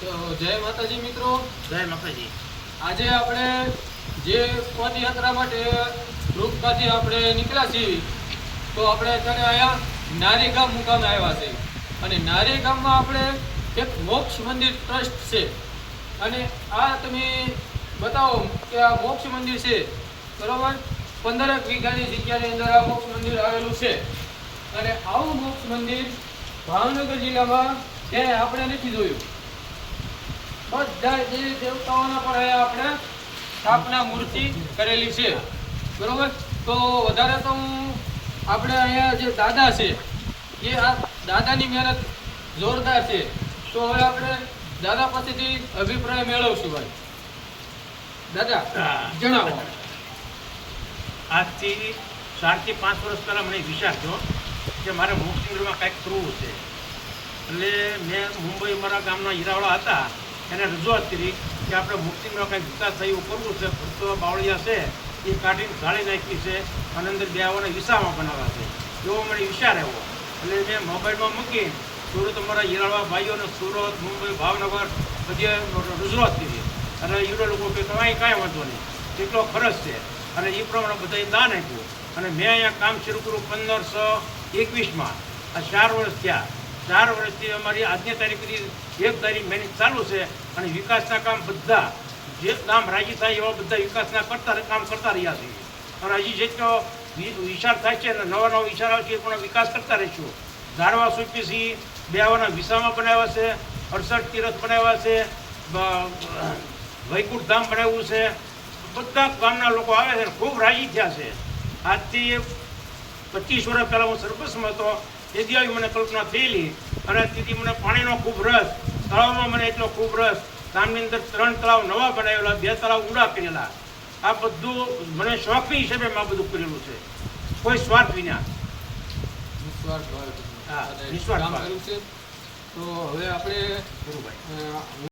તો જય માતાજી મિત્રો. જય માતાજી. આજે આપણે જે પદયાત્રા માટે રૂપમાંથી આપણે નીકળ્યા છીએ તો આપણે અત્યારે અહીંયા નારી ગામ મુકામે આવ્યા છે અને નારી ગામમાં આપણે એક મોક્ષ મંદિર ટ્રસ્ટ છે. અને આ તમે બતાવો કે આ મોક્ષ મંદિર છે. બરોબર? પંદરક વીઘાની જગ્યાની અંદર આ મોક્ષ મંદિર આવેલું છે. અને આવું મોક્ષ મંદિર ભાવનગર જિલ્લામાં ક્યાંય આપણે નથી જોયું. બધા દેવી દેવતાઓના પણ અહીંયા આપણે સ્થાપના મૂર્તિ કરેલી છે. બરોબર? તો વધારે તો હું આપણે અહીંયા જે દાદા છે એ આ દાદાની મહેનત જોરદાર છે. તો હવે આપણે દાદા પાસેથી અભિપ્રાય મેળવશું ભાઈ. દાદા જણાવો. આજથી ચારથી પાંચ વર્ષ પહેલાં મને વિચાર થયો કે મારે મોક્ષિંગમાં કંઈક કરવું છે. એટલે મેં મુંબઈ મારા ગામના હીરાવાળા હતા. એને રજૂઆત કરી કે આપણે મુક્તિમાં કંઈક વિકાસ થાય, એવું કરવું છે ભરતો બાવળિયા છે, એ કાઢીને ગાળી નાખી છે, અને અંદર બે આવવાના વિસામાં બનાવ્યા છે. એવો મને વિચાર આવ્યો. એટલે મેં મોબાઈલમાં મૂકી સુરત અમારા યરાળવા ભાઈઓને સુરત મુંબઈ, ભાવનગર બધી રજૂઆત કરી. અને યુરો લોકો કે તમારે કાંઈ વાંધો નહીં. કેટલો ખર્ચ છે. અને એ પ્રમાણે બધાએ દાન આપ્યું. અને મેં અહીંયા કામ શરૂ કર્યું પંદરસો એકવીસમાં. આ ચાર વર્ષ થયા. ચાર વર્ષથી અમારી આજની તારીખ સુધી એક તારીખ મહેનત ચાલુ છે અને વિકાસના કામ બધા, જે કામ રાજી થાય એવા બધા વિકાસના કરતા કામ કરતા રહ્યા છીએ. અને હજી જેટલો વિચાર થાય છે અને નવા નવા વિચાર આવે છે, એ પણ વિકાસ કરતા રહીશું. ધારવા સૂચવી છીએ બે આવવાના વિસામાં બનાવ્યા છે, અડસઠ તીરથ બનાવ્યા છે વૈકુંઠ ધામ બનાવ્યું છે. બધા ગામના લોકો આવે છે ખૂબ રાજી થયા છે. આજથી પચીસ વર્ષ પહેલાં હું સરપંચમાં હતો. તેથી આવી મને કલ્પના થયેલી. અને તેથી મને પાણીનો ખૂબ રસ તળાવમાં મને એટલો ખૂબ રસ ગામની અંદર ત્રણ તળાવ નવા બનાવેલા બે તળાવ ઊંડા કરેલા. આ બધું મને શોખની હિસાબે મેં આ બધું કરેલું છે. કોઈ સ્વાર્થ વિના. હા, નિસ્વાર્થ તો હવે આપણે ગુરુભાઈ.